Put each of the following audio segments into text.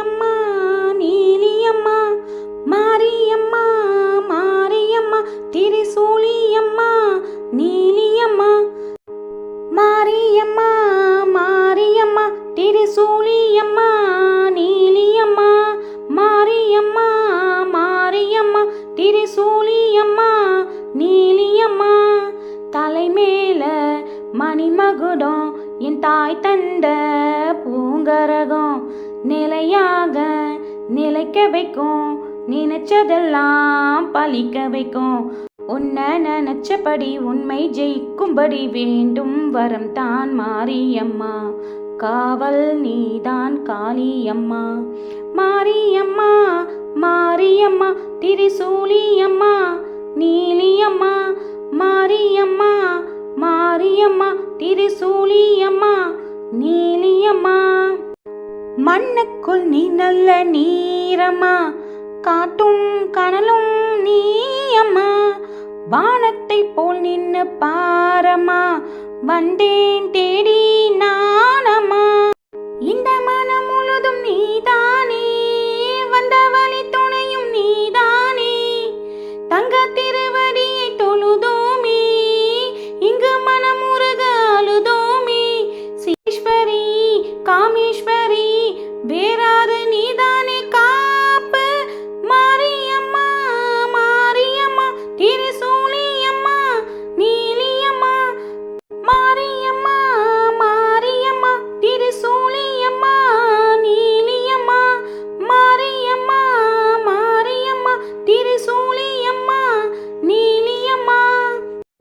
மாரியம்மா நீலியம்மா மாரியம்மா மாரியம்மா திரிசூலியம்மா நீலியம்மா. மாரியம்மா மாரியம்மா திரிசூலியம்மா நீலியம்மா. மாரியம்மா மாரியம்மா திரிசூலியம்மா நீலியம்மா. தலைமேல மணிமகுடம் என் தாய் தந்த பூங்கரகம் நிலையாக நிலைக்க வைக்கும். நினைச்சதெல்லாம் பழிக்க வைக்கும். உன்னை நினைச்சபடி உண்மை ஜெயிக்கும்படி வேண்டும். வரம் தான் மாரியம்மா. காவல் நீதான் காளியம்மா. மாரியம்மா மாரியம்மா திரிசூலியம்மா நீலியம்மா மாரியம்மா திரிசூலியம்மா நீலியம்மா. மண்ணுக்குள் நீ நல்ல நீரம்மா காட்டும் கனலும் நீயம்மா. வானத்தை போல் நின்னு பாரம்மா வந்தேன் தேடி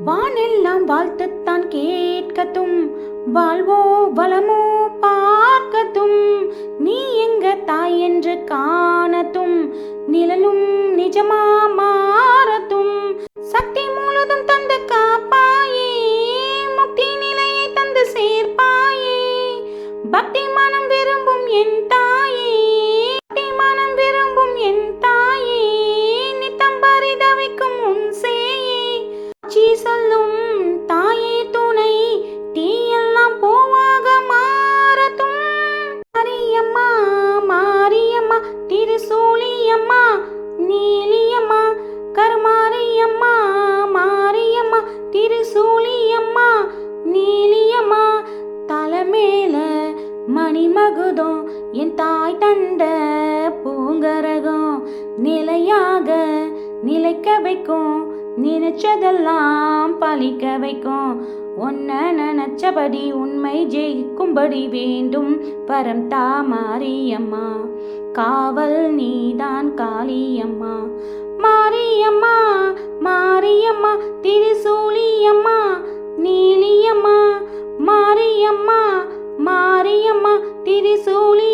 வானெல்லாம் வாழ்த்துத்தான் கேட்கட்டும். வாழ்வோ வளமோ பார்க்கட்டும். நீ எங்க தாய் என்று காணட்டும். நிழலும் நிஜமா மணிமகுதம் என் தாய் தந்த பூங்கரகம். நிலையாக நிலைக்க வைக்கும் நினைச்சதெல்லாம் பழிக்க வைக்கும். உன்னை நினைச்சபடி உண்மை ஜெயிக்கும்படி வேண்டும் பரம் தா மாரியம்மா காவல் நீதான் காளியம்மா. மாரியம்மா மாரியம்மா திரிசூலியம்மா நீலியம்மா. மாரியம்மா மாரியம்மா திரிசூலியம்மா